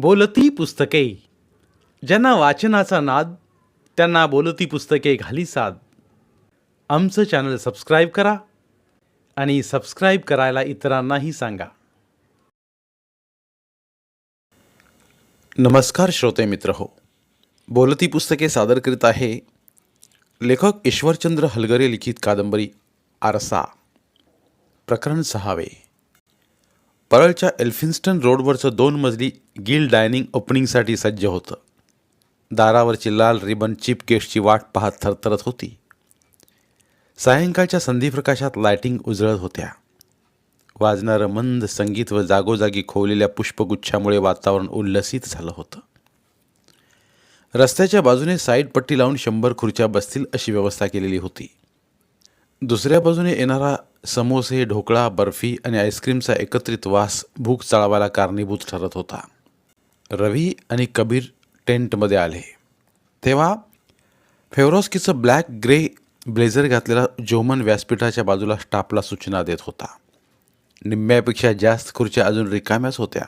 बोलती पुस्तके. ज्यांना वाचनाचा नाद त्यांना बोलती पुस्तके घाली साद. आमचं चॅनल सबस्क्राईब करा आणि सबस्क्राईब करायला इतरांनाही सांगा. नमस्कार श्रोते मित्र हो. बोलती पुस्तके सादर करीत आहे लेखक ईश्वरचंद्र हलगरे लिखित कादंबरी आरसा. प्रकरण सहावे. परळच्या एल्फिन्स्टन रोडवरचं दोन मजली गिल डायनिंग ओपनिंगसाठी सज्ज होतं. दारावरची लाल रिबन चिप गेटची वाट पाहत थरथरत होती. सायंकाळच्या संधीप्रकाशात लायटिंग उजळत होत्या. वाजणारं मंद संगीत व जागोजागी खोवलेल्या पुष्पगुच्छामुळे वातावरण उल्लसित झालं होतं. रस्त्याच्या बाजूने साईड पट्टी लावून शंभर खुर्च्या बसतील अशी व्यवस्था केलेली होती. दुसऱ्या बाजूने येणारा समोसे ढोकळा बर्फी आणि आईस्क्रीमचा एकत्रित वास भूक चाळवायला कारणीभूत ठरत होता. रवी आणि कबीर टेंटमध्ये आले. तेव्हा फेवरॉस्कीचं ब्लॅक ग्रे ब्लेझर घातलेला जोमन व्यासपीठाच्या बाजूला स्टाफला सूचना देत होता. निम्म्यापेक्षा जास्त खुर्च्या अजून रिकाम्याच होत्या.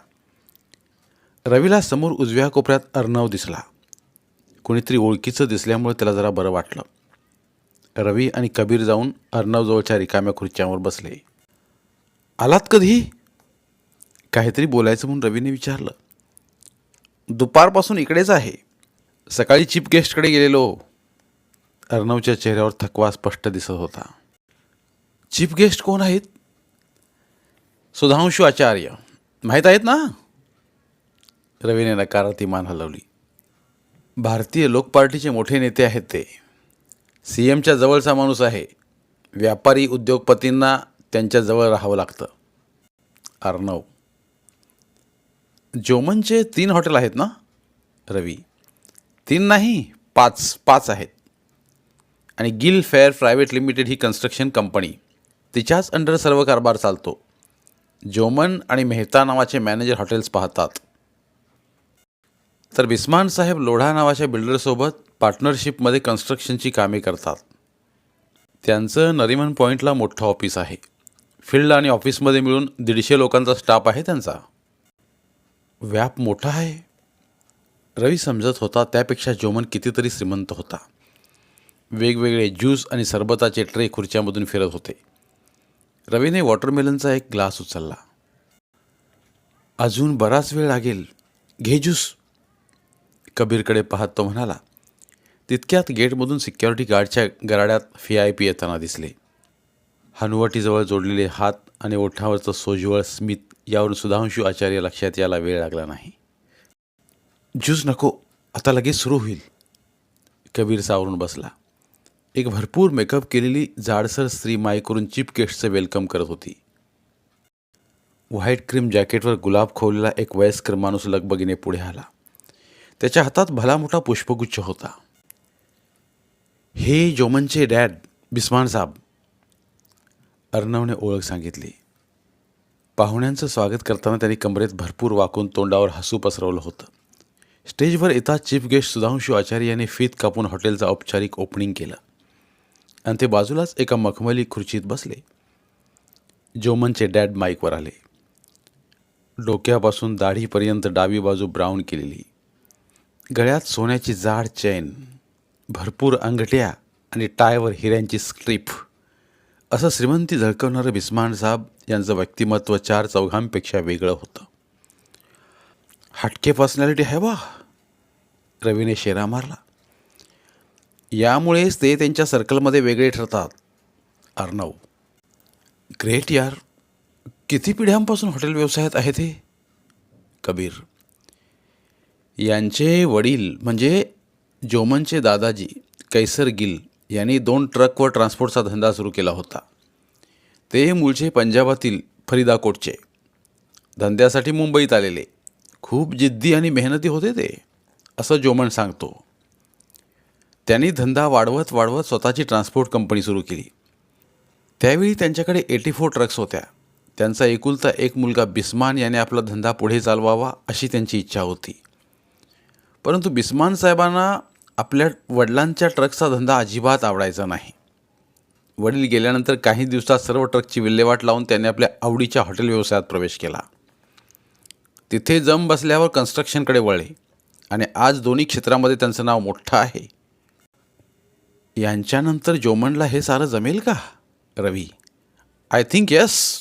रवीला समोर उजव्या कोपऱ्यात अर्णव दिसला. कोणीतरी ओळखीचं दिसल्यामुळे त्याला जरा बरं वाटलं. रवी आणि कबीर जाऊन अर्णवजवळच्या रिकाम्या खुर्च्यांवर बसले. आलात कधी? काहीतरी बोलायचं म्हणून रवीने विचारलं. दुपारपासून इकडेच आहे. सकाळी चीफ गेस्टकडे गेलेलो. अर्णवच्या चेहऱ्यावर थकवा स्पष्ट दिसत होता. चीफ गेस्ट कोण आहेत? सुधांशू आचार्य. माहीत आहेत ना? रवीने नकारार्थी मान हलवली. भारतीय लोक पार्टीचे मोठे नेते आहेत ते. सी एमच्या जवळचा माणूस आहे. व्यापारी उद्योगपतींना त्यांच्याजवळ राहावं लागतं. अर्णव जोमनचे तीन हॉटेल आहेत ना? रवी. तीन नाही पाच पाच आहेत. आणि गिल फेअर प्रायव्हेट लिमिटेड ही कन्स्ट्रक्शन कंपनी. तिच्याच अंडर सर्व कारभार चालतो. जोमन आणि मेहता नावाचे मॅनेजर हॉटेल्स पाहतात. तर बिस्मान साहेब लोढा नावाच्या बिल्डरसोबत पार्टनरशिपमध्ये कन्स्ट्रक्शनची कामे करतात. त्यांचं नरिमन पॉईंटला मोठं ऑफिस आहे. फील्ड आणि ऑफिसमध्ये मिळून दीडशे लोकांचा स्टाफ आहे त्यांचा. व्याप मोठा आहे. रवी समजत होता त्यापेक्षा जोमन कितीतरी श्रीमंत होता. वेगवेगळे ज्यूस आणि सरबताचे ट्रे खुर्च्यामधून फिरत होते. रवीने वॉटरमेलनचा एक ग्लास उचलला. अजून बराच वेळ लागेल. घे ज्यूस. कबीरकडे पाहत तो म्हणाला तितक्यात गेटमधून सिक्युरिटी गार्डच्या गराड्यात व्ही आय पी येताना दिसले. हनुवटीजवळ जोडलेले हात आणि ओठावरचं सोज्वळ स्मित यावरून सुधांशू आचार्य लक्षात यायला वेळ लागला नाही. ज्यूस नको आता लगेच सुरू होईल. कबीर सावरून बसला. एक भरपूर मेकअप केलेली जाडसर स्त्री माईकवरून चिप केस्टचं वेलकम करत होती. व्हाईट क्रीम जॅकेटवर गुलाब खोवलेला एक वयस्कर माणूस लगबगीने पुढे आला. त्याच्या हातात भला मोठा पुष्पगुच्छ होता. हे जोमनचे डॅड बिस्मान साहेब अर्णवने ओळख सांगितली. पाहुण्यांचं स्वागत करताना त्यांनी कमरेत भरपूर वाकून तोंडावर हसू पसरवलं होतं. स्टेजवर येताच चीफ गेस्ट सुधांशू आचार्य यांनी फीत कापून हॉटेलचं औपचारिक ओपनिंग केलं. आणि ते बाजूलाच एका मखमली खुर्चीत बसले. जोमनचे डॅड माईकवर आले. डोक्यापासून दाढीपर्यंत डावी बाजू ब्राऊन केलेली. गळ्यात सोन्याची जाड चैन भरपूर अंगठ्या आणि टायवर हिऱ्यांची स्ट्रीप. असं श्रीमंती झळकवणारं बिस्मान साहेब यांचं व्यक्तिमत्व चार चौघांपेक्षा वेगळं होतं. हटके पर्सनॅलिटी आहे वा रवीने शेरा मारला. यामुळेच ते त्यांच्या सर्कलमध्ये वेगळे ठरतात. अर्णव. ग्रेट यार. किती पिढ्यांपासून हॉटेल व्यवसायात आहे ते? कबीर. यांचे वडील म्हणजे जोमनचे दादाजी कैसर गिल यांनी दोन ट्रकवर ट्रान्सपोर्टचा धंदा सुरू केला होता. ते मूळचे पंजाबातील फरीदाकोटचे. धंद्यासाठी मुंबईत आलेले. खूप जिद्दी आणि मेहनती होते ते असं जोमन सांगतो. त्यांनी धंदा वाढवत वाढवत स्वतःची ट्रान्सपोर्ट कंपनी सुरू केली. त्यावेळी त्यांच्याकडे एटी फोर ट्रक्स होत्या. त्यांचा एकुलता एक मुलगा बिस्मान याने आपला धंदा पुढे चालवावा अशी त्यांची इच्छा होती. परंतु बिस्मान साहेबांना आपल्या वडिलांच्या ट्रकचा धंदा अजिबात आवडायचा नाही. वडील गेल्यानंतर काही दिवसात सर्व ट्रकची विल्हेवाट लावून त्यांनी आपल्या आवडीच्या हॉटेल व्यवसायात प्रवेश केला. तिथे जम बसल्यावर कन्स्ट्रक्शनकडे वळले आणि आज दोन्ही क्षेत्रामध्ये त्यांचं नाव मोठं आहे. यांच्यानंतर जोमनला हे सारं जमेल का? रवी आय थिंक यस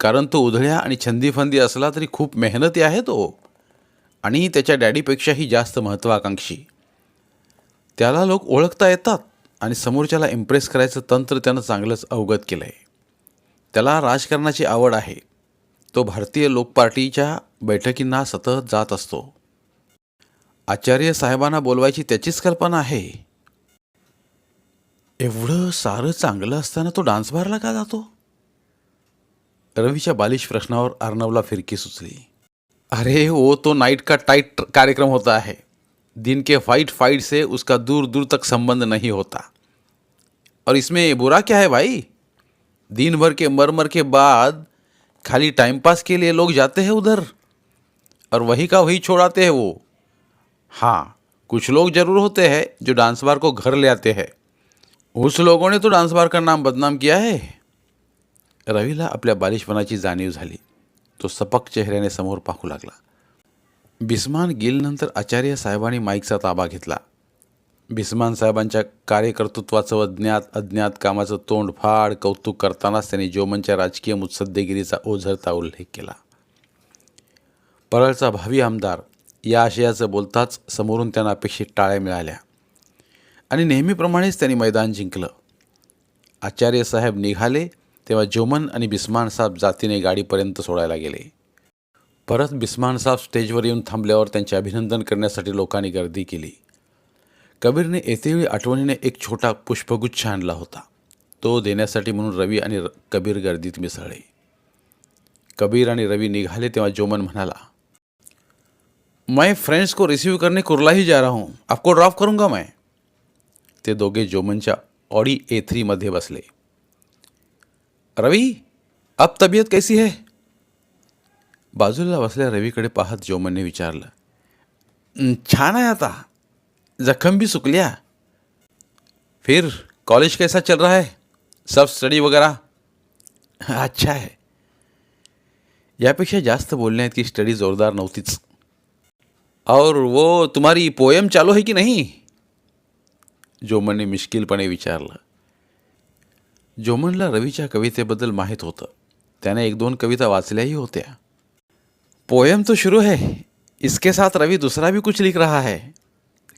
कारण तो उधळ्या आणि छंदीफंदी असला तरी खूप मेहनती आहे तो. आणि त्याच्या डॅडीपेक्षाही जास्त महत्त्वाकांक्षी. त्याला लोक ओळखता येतात आणि समोरच्याला इम्प्रेस करायचं तंत्र त्यानं चांगलंच अवगत केलं आहे त्याला राजकारणाची आवड आहे. तो भारतीय लोक पार्टीच्या बैठकींना सतत जात असतो. आचार्य साहेबांना बोलवायची त्याचीच कल्पना आहे. एवढं सारं चांगलं असताना तो डान्स बारला का जातो? रवीच्या बालिश प्रश्नावर अर्णवला फिरकी सुचली. अरे, वो तो नाइट का टाइट कार्यक्रम होता है। दिन के फाइट फाइट से उसका दूर दूर तक संबंध नहीं होता। और इसमें बुरा क्या है भाई? दिन भर के मर मर के बाद खाली टाइम पास के लिए लोग जाते हैं उधर। और वही का वही छोड़ाते हैं वो। हाँ कुछ लोग ज़रूर होते हैं जो डांस बार को घर ले आते हैं। उस लोगों ने तो डांस बार का नाम बदनाम किया है। रविला रवीला आपल्या बालिशपणाची जाणीव झाली तो सपक चेहऱ्याने समोर पाहू लागला. बिस्मान गिलनंतर आचार्य साहेबांनी माईकचा ताबा घेतला. बिस्मान साहेबांच्या कार्यकर्तृत्वाचं व ज्ञात अज्ञात कामाचं तोंडफाड कौतुक करतानाच त्यांनी जोमनच्या राजकीय मुत्सद्देगिरीचा ओझरता उल्लेख केला. परळचा भावी आमदार या आशयाचं बोलताच समोरून त्यांना अपेक्षित टाळ्या मिळाल्या. आणि नेहमीप्रमाणेच त्यांनी मैदान जिंकलं. आचार्य साहेब निघाले तेव्हा जोमन आणि बिस्मान साहेब जातीने गाडीपर्यंत सोडायला गेले. परत बिस्मान साहेब स्टेजवर येऊन थांबल्यावर त्यांचे अभिनंदन करण्यासाठी लोकांनी गर्दी केली. कबीरने येतेवेळी आठवणीने एक छोटा पुष्पगुच्छ आणला होता. तो देण्यासाठी म्हणून रवी आणि र- कबीर गर्दीत मिसळले. कबीर आणि रवी निघाले तेव्हा जोमन म्हणाला मैं फ्रेंड्स को रिसीव करने कुर्ला ही जा रहा हूँ. आपको ड्रॉप करूँगा मैं? ते दोघे जोमनच्या ऑडी ए थ्रीमध्ये बसले. रवी अब तबीयत कैसी है? बाजूला बसल्या रवीकडे पाहत जोमनने विचारलं. "हं, छान आहे आता. जखम भी सुकल्या. फिर कॉलेज कैसा चल रहा है? सब स्टडी वगैरह अच्छा है. यापेक्षा जास्त बोलण्यात की स्टडी जोरदार नव्हतीच. और वो तुम्हारी पोयम चालू है की नहीं? जोमनने मिश्किलपणे विचारलं. जोमनला रवीच्या कवितेबद्दल माहीत होतं. एक दोन कविता वाचल्याही होत्या. पोयम तो शुरू है, इसके साथ रवि दूसरा भी कुछ लिख रहा है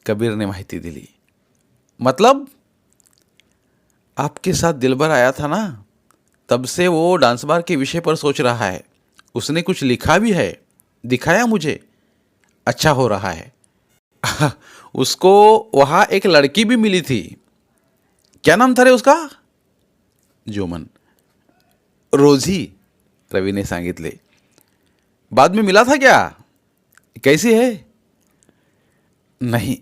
कबीर ने माहिती दिली. मतलब आपके साथ दिलबर आया था ना? तब से वो डांस बार के विषय पर सोच रहा है. उसने कुछ लिखा भी है, दिखाया मुझे अच्छा हो रहा है. उसको वहाँ एक लड़की भी मिली थी. क्या नाम था रे उसका? जोमन। रोजी रवि ने सांगितले बाद में मिला था क्या? कैसी है? नहीं,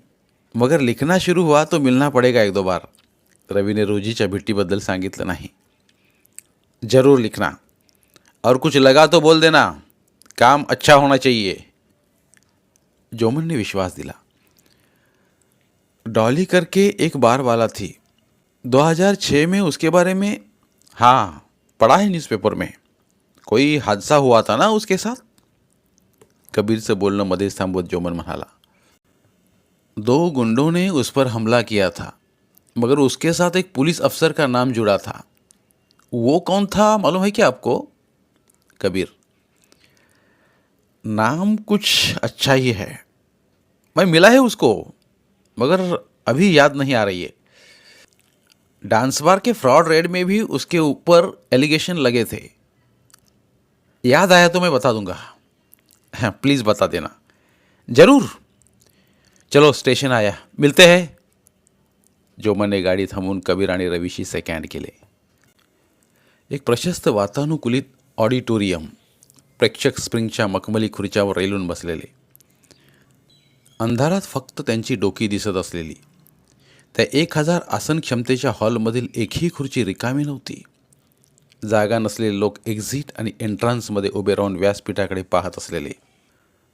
मगर लिखना शुरू हुआ तो मिलना पड़ेगा एक दो बार। रवि रवीने रोजीच्या भेटीबद्दल सांगितलं नाही, ज़रूर लिखना, और कुछ लगा तो बोल देना, काम अच्छा होना चाहिए। जोमन ने विश्वास दिला। डॉली करके एक बार वाला थी। 2006 में उसके बारे में हाँ पढ़ा है न्यूज़पेपर में। कोई हादसा हुआ था ना उसके साथ? कबीर कबीरचं बोलणं मध्येच थांबवत जोमन म्हणाला दो गुंडों ने उस पर हमला किया था, मगर उसके साथ एक पुलिस अफसर का नाम जुड़ा था। वो कौन था, मालूम है क्या आपको? कबीर। नाम कुछ अच्छा ही है। मैं मिला है उसको, मगर अभी याद नहीं आ रही है। डांस बार के फ्रॉड रेड में भी उसके ऊपर एलिगेशन लगे थे। याद आया तो मैं बता दूंगा। हाँ प्लीज़ बता देना। जरूर। चलो स्टेशन आया। मिलते हैं। जोमनने गाडी थांबवून कबीर आणि रवीशी सेकँड केले एक प्रशस्त वातानुकूलित ऑडिटोरियम। प्रेक्षक स्प्रिंगच्या मखमली खुर्च्यावर रेलून बसलेले। अंधारात फक्त त्यांची डोकी दिसत असलेली। त्या एक हजार आसन क्षमतेच्या हॉलमधील एकही खुर्ची रिकामी नव्हती. जागा नसलेले लोक एक्झिट आणि एंट्रान्समध्ये उभे राहून व्यासपीठाकडे पाहत असलेले.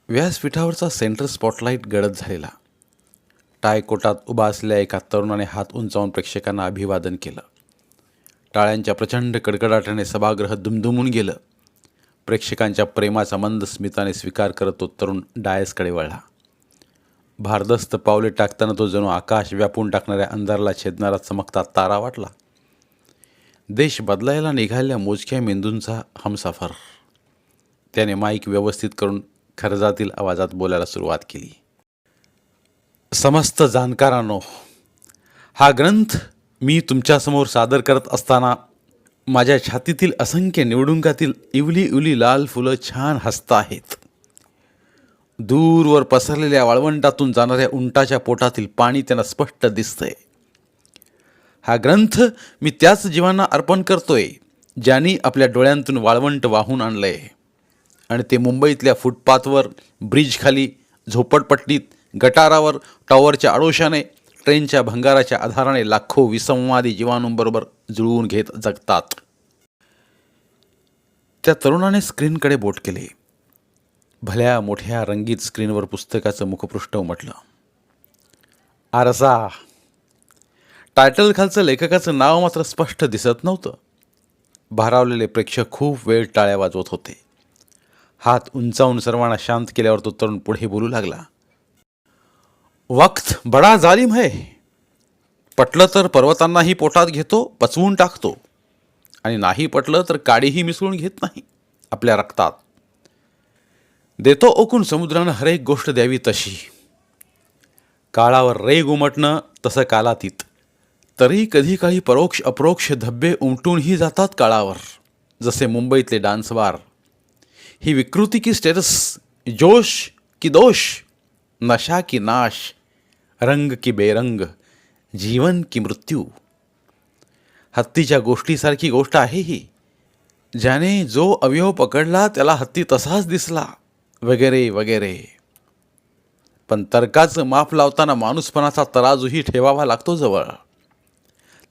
व्यासपीठावरचा सेंटर स्पॉटलाईट गडद झालेला. टायकोटात उभा असलेल्या एका तरुणाने हात उंचावून प्रेक्षकांना अभिवादन केलं. टाळ्यांच्या प्रचंड कडकडाटाने सभागृह दुमदुमून गेलं. प्रेक्षकांच्या प्रेमाचा मंद स्मिताने स्वीकार करत तो तरुण डायसकडे वळला. भारदस्त पावले टाकताना तो जणू आकाश व्यापून टाकणाऱ्या अंधाराला छेदणारा चमकता तारा वाटला. देश बदलायला निघालेल्या मोजक्या मेंदूंचा हमसफर. त्याने माईक व्यवस्थित करून खरजातील आवाजात बोलायला सुरुवात केली. समस्त जाणकारांनो हा ग्रंथ मी तुमच्यासमोर सादर करत असताना माझ्या छातीतील असंख्य निवडुंगातील इवली इवली लाल फुलं छान हसत आहेत. दूरवर पसरलेल्या वाळवंटातून जाणाऱ्या उंटाच्या पोटातील पाणी त्यांना स्पष्ट दिसतंय. हा ग्रंथ मी त्याच जीवांना अर्पण करतोय ज्यांनी आपल्या डोळ्यांतून वाळवंट वाहून आणलंय. आणि ते मुंबईतल्या फुटपाथवर ब्रिजखाली झोपडपट्टीत गटारावर टॉवरच्या आडोशाने ट्रेनच्या भंगाराच्या आधाराने लाखो विसंवादी जीवाणूंबरोबर जुळवून घेत जगतात. त्या तरुणाने स्क्रीनकडे बोट केले. भल्या मोठ्या रंगीत स्क्रीनवर पुस्तकाचं मुखपृष्ठ उमटलं. आरसा टायटल खालचं लेखकाचं नाव मात्र स्पष्ट दिसत नव्हतं. भारावलेले प्रेक्षक खूप वेळ टाळ्या वाजवत होते. हात उंचावून सर्वांना शांत केल्यावर तो तरुण पुढे बोलू लागला. वक्त बडा जालिम है. पटलं तर पर्वतांनाही पोटात घेतो पचवून टाकतो. आणि नाही पटलं तर काडीही मिसळून घेत नाही. आपल्या रक्तात देतो ओकून समुद्रानं हरेक गोष्ट द्यावी तशी. काळावर रेग उमटणं तसं कालातीत. तरी कधी काही परोक्ष अप्रोक्ष धब्बे उमटूनही जातात काळावर जसे मुंबईतले डान्सवार. ही विकृती की स्टेटस जोश की दोष नशा की नाश रंग की बेरंग जीवन की मृत्यू. हत्तीच्या गोष्टीसारखी गोष्ट आहे ही. ज्याने जो अवयव पकडला त्याला हत्ती तसाच दिसला. वगैरे वगैरे. पण तर्काचं माफ लावताना माणूसपणाचा तराजूही ठेवावा लागतो जवळ.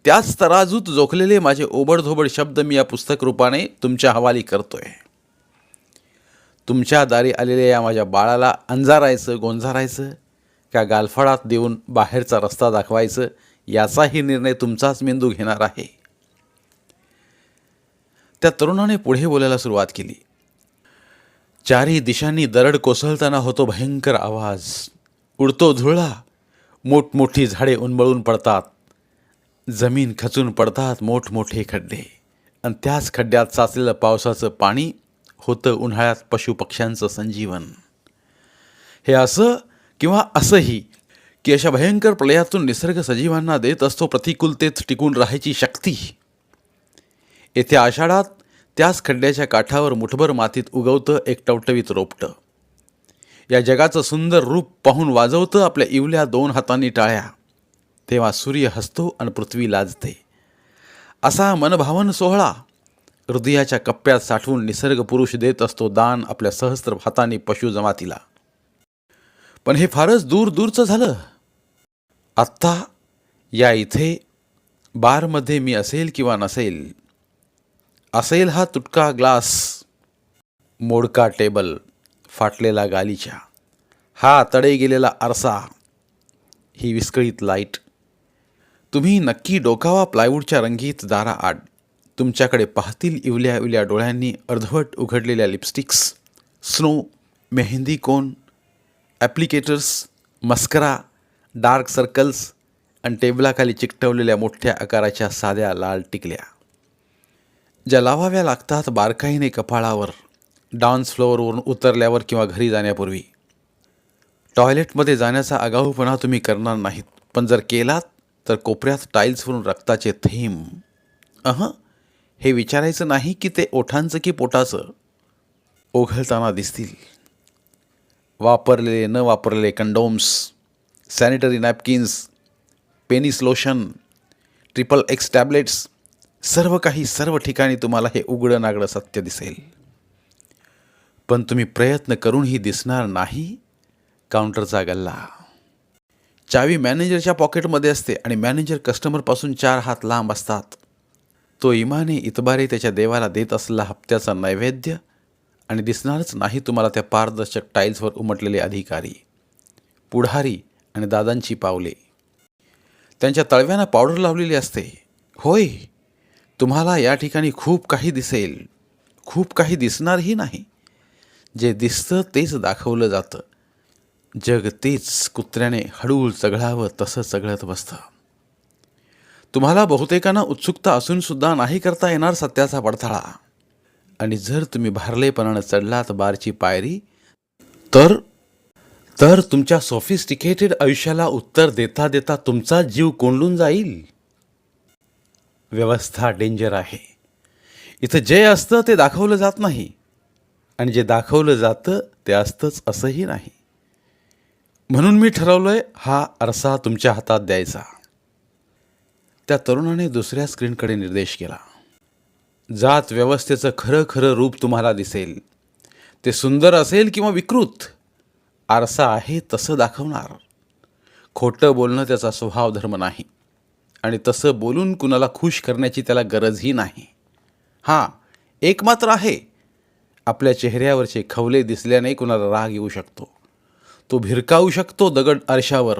त्याच तराजूत जोखलेले माझे ओबडधोबड शब्द मी या पुस्तक रूपाने तुमच्या हवाली करतोय. तुमच्या दारी आलेल्या या माझ्या बाळाला अंजारायचं गोंजारायचं का गालफडात देऊन बाहेरचा रस्ता दाखवायचं याचाही निर्णय तुमचाच मेंदू घेणार आहे. त्या तरुणाने पुढे बोलायला सुरुवात केली. चारही दिशांनी दरड कोसळताना होतो भयंकर आवाज. उडतो धुळा. मोठमोठी झाडे उन्मळून पडतात. जमीन खचून पडतात मोठमोठे खड्डे. आणि त्याच खड्ड्यात साचलेलं पावसाचं पाणी होतं उन्हाळ्यात पशुपक्ष्यांचं संजीवन. हे असं किंवा असंही की अशा भयंकर प्रलयातून निसर्ग सजीवांना देत असतो प्रतिकूलतेत टिकून राहायची शक्ती. येत्या आषाढात त्याच खड्ड्याच्या काठावर मुठभर मातीत उगवतं एक टवटवीत रोपटं. या जगाचं सुंदर रूप पाहून वाजवतं आपल्या इवल्या दोन हातांनी टाळ्या. तेव्हा सूर्य हसतो आणि पृथ्वी लाजते. असा मनभावन सोहळा हृदयाच्या कप्प्यात साठवून निसर्ग पुरुष देत असतो दान आपल्या सहस्त्र हातांनी पशु जमातीला. पण हे फारच दूर दूरचं झालं. आत्ता या इथे बारमध्ये मी असेल किंवा नसेल असेल हा तुटका ग्लास मोडका टेबल फाटलेला गालीच्या. हा तडे गेलेला आरसा ही विस्कळीत लाइट. तुम्ही नक्की डोकावा प्लायवूडच्या रंगीत दारा आड. तुमच्याकडे पाहतील इवल्या इवल्या डोळ्यांनी अर्धवट उघडलेल्या lipsticks snow mehndi cone applicators mascara dark circles आणि टेबलाखाली चिकटवलेल्या मोठ्या आकाराच्या साध्या लाल टिकल्या. ज्या लावाव्या लागतात बारकाईने कपाळावर डान्स फ्लोअरवरून उतरल्यावर किंवा घरी जाण्यापूर्वी. टॉयलेटमध्ये जाण्याचा आगाऊपणा तुम्ही करणार नाहीत पण जर केलात तर कोपऱ्यात टाईल्सवरून रक्ताचे थेंब. अह हे विचारायचं नाही की ते ओठांचं की पोटाचं? ओघळताना दिसतील. वापरलेले न वापरलेले condoms sanitary napkins penis lotion triple X tablets सर्व काही सर्व ठिकाणी तुम्हाला हे उघडं नागडं सत्य दिसेल. पण तुम्ही प्रयत्न करूनही दिसणार नाही काउंटरचा गल्ला. चावी मॅनेजरच्या पॉकेटमध्ये असते आणि मॅनेजर कस्टमरपासून चार हात लांब असतात. तो इमाने इतबारे त्याच्या देवाला देत असलेला हप्त्याचा नैवेद्य आणि दिसणारच नाही तुम्हाला त्या पारदर्शक टाईल्सवर उमटलेले अधिकारी पुढारी आणि दादांची पावले. त्यांच्या तळव्यांना पावडर लावलेली असते. होय तुम्हाला या ठिकाणी खूप काही दिसेल. खूप काही दिसणारही नाही. जे दिसतं तेच दाखवलं जातं. जग तेच कुत्र्याने हळूहळू चघळावं तसं चघळत बसतं. तुम्हाला बहुतेकांना उत्सुकता असूनसुद्धा नाही करता येणार सत्याचा पडताळा आणि जर तुम्ही भारलेपणानं चढलात बारची पायरी तर तर तुमच्या सॉफिस्टिकेटेड आयुष्याला उत्तर देता देता तुमचा जीव कोंडून जाईल. व्यवस्था डेंजर आहे. इथं जे असतं ते दाखवलं जात नाही. आणि जे दाखवलं जातं ते असतंच असंही नाही. म्हणून मी ठरवलं आहे हा आरसा तुमच्या हातात द्यायचा. त्या तरुणाने दुसऱ्या स्क्रीनकडे निर्देश केला. जात व्यवस्थेचं खरं खरं रूप तुम्हाला दिसेल. ते सुंदर असेल किंवा विकृत आरसा आहे तसं दाखवणार. खोटं बोलणं त्याचा स्वभाव धर्म नाही. आणि तसं बोलून कुणाला खुश करण्याची त्याला गरजही नाही. हां एक मात्र आहे. आपल्या चेहऱ्यावरचे खवले दिसल्याने कुणाला राग येऊ शकतो. तो भिरकावू शकतो दगड आरशावर.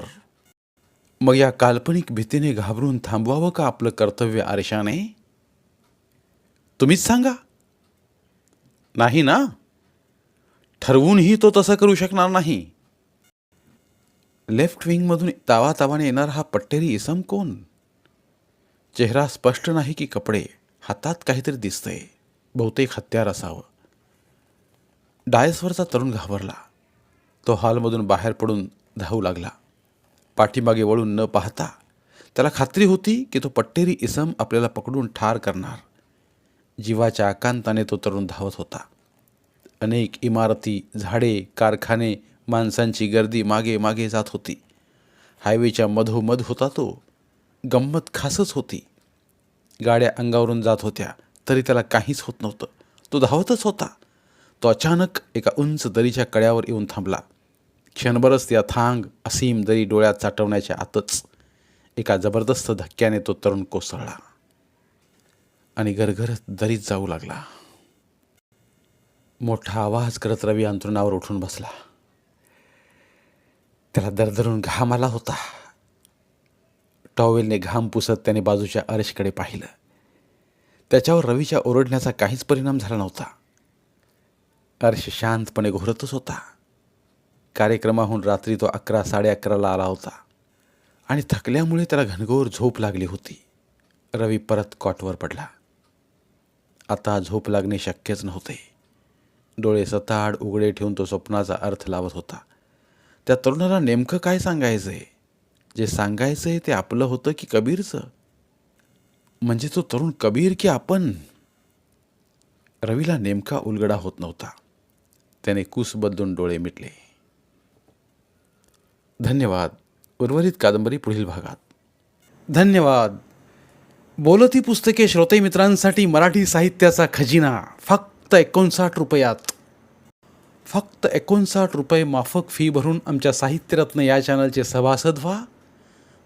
मग या काल्पनिक भीतीने घाबरून थांबवावं का आपलं कर्तव्य आरशाने? तुम्हीच सांगा. नाही ना? ठरवूनही तो तसं करू शकणार नाही. लेफ्ट विंगमधून तावातावाने येणार हा पट्टेरी इसम कोण? चेहरा स्पष्ट नाही की कपडे हातात काहीतरी दिसतंय. बहुतेक हत्यार असावं. डायसवरचा तरुण घाबरला. तो हॉलमधून बाहेर पडून धावू लागला. पाठीमागे वळून न पाहता त्याला खात्री होती की तो पट्टेरी इसम आपल्याला पकडून ठार करणार. जीवाच्या आकांताने तो तरुण धावत होता. अनेक इमारती झाडे कारखाने माणसांची गर्दी मागे मागे जात होती. हायवेच्या मधोमध होता तो. गंमत खासच होती. गाड्या अंगावरून जात होत्या तरी त्याला काहीच होत नव्हतं. तो धावतच होता. तो अचानक एका उंच दरीच्या कड्यावर येऊन थांबला. क्षणभरच त्या थांग असीम दरी डोळ्यात चाटवण्याच्या आतच एका जबरदस्त धक्क्याने तो तरुण कोसळला आणि घरघरत दरीत जाऊ लागला. मोठा आवाज करत रवी अंतरुणावर उठून बसला. त्याला दरदरून घाम आला होता. टॉवेलने घाम पुसत त्याने बाजूच्या अरेशकडे पाहिलं. त्याच्यावर रवीच्या ओरडण्याचा काहीच परिणाम झाला नव्हता. अर्श शांतपणे घोरतच होता. कार्यक्रमाहून रात्री तो अकरा साडे अकराला आला होता आणि थकल्यामुळे त्याला घनघोर झोप लागली होती. रवी परत कॉटवर पडला. आता झोप लागणे शक्यच नव्हते. डोळे सताड उघडे ठेवून तो स्वप्नाचा अर्थ लावत होता. त्या तरुणाला नेमकं काय सांगायचं आहे जे सांगायचं आहे ते आपलं होतं की कबीरचं? म्हणजे तो तरुण कबीर की आपण? रवीला नेमका उलगडा होत नव्हता. त्याने कुस बदलून डोळे मिटले. धन्यवाद. उर्वरित कादंबरी पुढील भागात. धन्यवाद. बोलती पुस्तके श्रोते मित्रांसाठी मराठी साहित्याचा खजिना. फक्त एकोणसाठ रुपयात. फक्त एकोणसाठ रुपये माफक फी भरून आमच्या साहित्यरत्न या चॅनलचे सभासद व्हा.